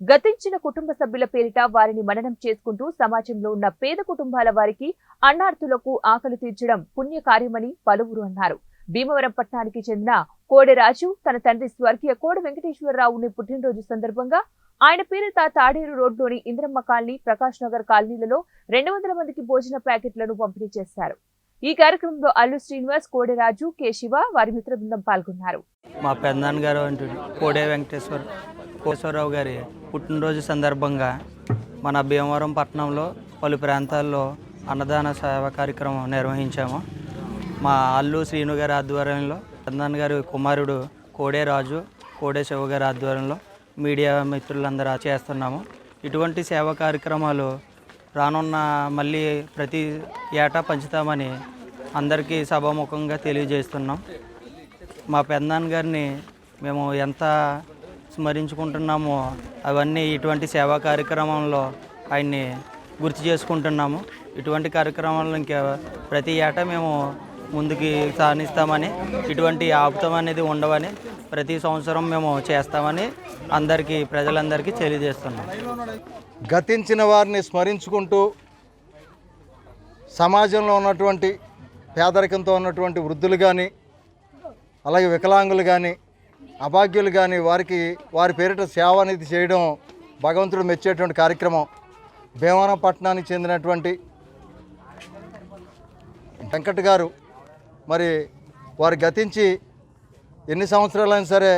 గతించిన కుటుంబ సభ్యుల పేరిట వారిని మననం చేసుకుంటూ సమాజంలో ఉన్న పేద కుటుంబాల వారికి అన్నార్థులకు ఆకలి తీర్చడం పుణ్యకార్యమని పలువురు అన్నారు. భీమవరం పట్టణానికి చెందిన కోడెరాజు తన తండ్రి స్వర్గీయ కోడ వెంకటేశ్వరరావుని పుట్టినరోజు సందర్భంగా ఆయన పేరిట తాడేరు రోడ్లోని ఇంద్రమ్మ కాలనీ ప్రకాష్ నగర్ కాలనీలలో రెండు వందల మందికి భోజన ప్యాకెట్లను పంపిణీ చేశారు. ఈ కార్యక్రమంలో అల్లు శ్రీనివాస్ కోడెరాజు కే శివ వారి మిత్ర బృందం పాల్గొన్నారు. మా పెందాన్ గారు కోడే వెంకటేశ్వర కోటేశ్వరరావు గారి పుట్టినరోజు సందర్భంగా మన భీమవరం పట్టణంలో పలు ప్రాంతాల్లో అన్నదాన సేవ కార్యక్రమం నిర్వహించాము. మా అల్లు శ్రీను గారి ఆధ్వర్యంలో చందన్ గారి కుమారుడు కోడే రాజు కోడే శివ గారి ఆధ్వర్యంలో మీడియా మిత్రులందరూ చేస్తున్నాము. ఇటువంటి సేవా కార్యక్రమాలు రానున్న మళ్ళీ ప్రతి ఏటా పంచుతామని అందరికీ సభాముఖంగా తెలియజేస్తున్నాం. మా పెద్దనాన్న గారిని మేము ఎంత స్మరించుకుంటున్నామో. అవన్నీ ఇటువంటి సేవా కార్యక్రమంలో ఆయన్ని గుర్తు చేసుకుంటున్నాము. ఇటువంటి కార్యక్రమాలను ఇంకా ప్రతి ఏటా మేము ముందుకి సాధిస్తామని ఇటువంటి ఆపుతం అనేది ఉండవని ప్రతి సంవత్సరం మేము చేస్తామని అందరికీ ప్రజలందరికీ తెలియజేస్తున్నాం. గతించిన వారిని స్మరించుకుంటూ సమాజంలో ఉన్నటువంటి పేదరికంతో ఉన్నటువంటి వృద్ధులు కానీ అలాగే వికలాంగులు కానీ అభాగ్యులు కానీ వారికి వారి పేరిట సేవ అనేది చేయడం భగవంతుడు మెచ్చేటువంటి కార్యక్రమం. భీమవరం పట్టణానికి చెందినటువంటి వెంకట్ గారు మరి వారు గతించి ఎన్ని సంవత్సరాలైనా సరే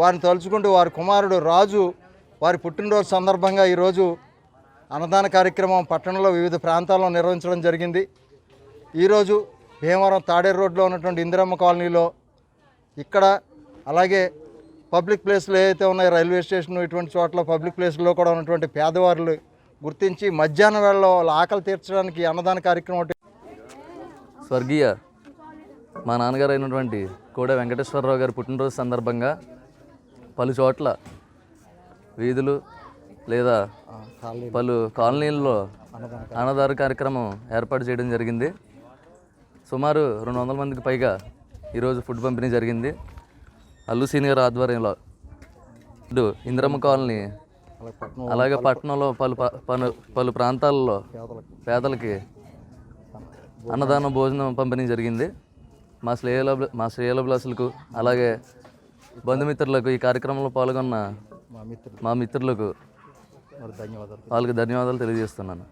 వారిని తలుచుకుంటూ వారి కుమారుడు రాజు వారి పుట్టినరోజు సందర్భంగా ఈరోజు అన్నదాన కార్యక్రమం పట్టణంలో వివిధ ప్రాంతాల్లో నిర్వహించడం జరిగింది. ఈరోజు భీమవరం తాడేరు రోడ్లో ఉన్నటువంటి ఇందిరమ్మ కాలనీలో ఇక్కడ అలాగే పబ్లిక్ ప్లేస్లు ఏవైతే ఉన్నాయో రైల్వే స్టేషన్ ఇటువంటి చోట్ల పబ్లిక్ ప్లేస్లో కూడా ఉన్నటువంటి పేదవారులు గుర్తించి మధ్యాహ్నం వేళలో వాళ్ళ ఆకలి తీర్చడానికి అన్నదాన కార్యక్రమం ఒకటి స్వర్గీయ మా నాన్నగారు అయినటువంటి కోడ వెంకటేశ్వరరావు గారి పుట్టినరోజు సందర్భంగా పలు చోట్ల వీధులు లేదా పలు కాలనీల్లో అన్నదాన కార్యక్రమం ఏర్పాటు చేయడం జరిగింది. సుమారు రెండు వందల మందికి పైగా ఈరోజు ఫుడ్ పంపిణీ జరిగింది. అల్లు సీనియర్ ఆధ్వర్యంలో. ఇంద్రమ్మ కాలనీ అలాగే పట్టణంలో పలు ప- పలు పలు ప్రాంతాల్లో పేదలకి అన్నదాన భోజనం పంపిణీ జరిగింది. మా శ్రేయల మా శ్రేయల బ్లస్లకు అలాగే బంధుమిత్రులకు ఈ కార్యక్రమంలో పాల్గొన్న మా మిత్రులు. మా మిత్రులకు వాళ్ళకి ధన్యవాదాలు తెలియజేస్తున్నాను.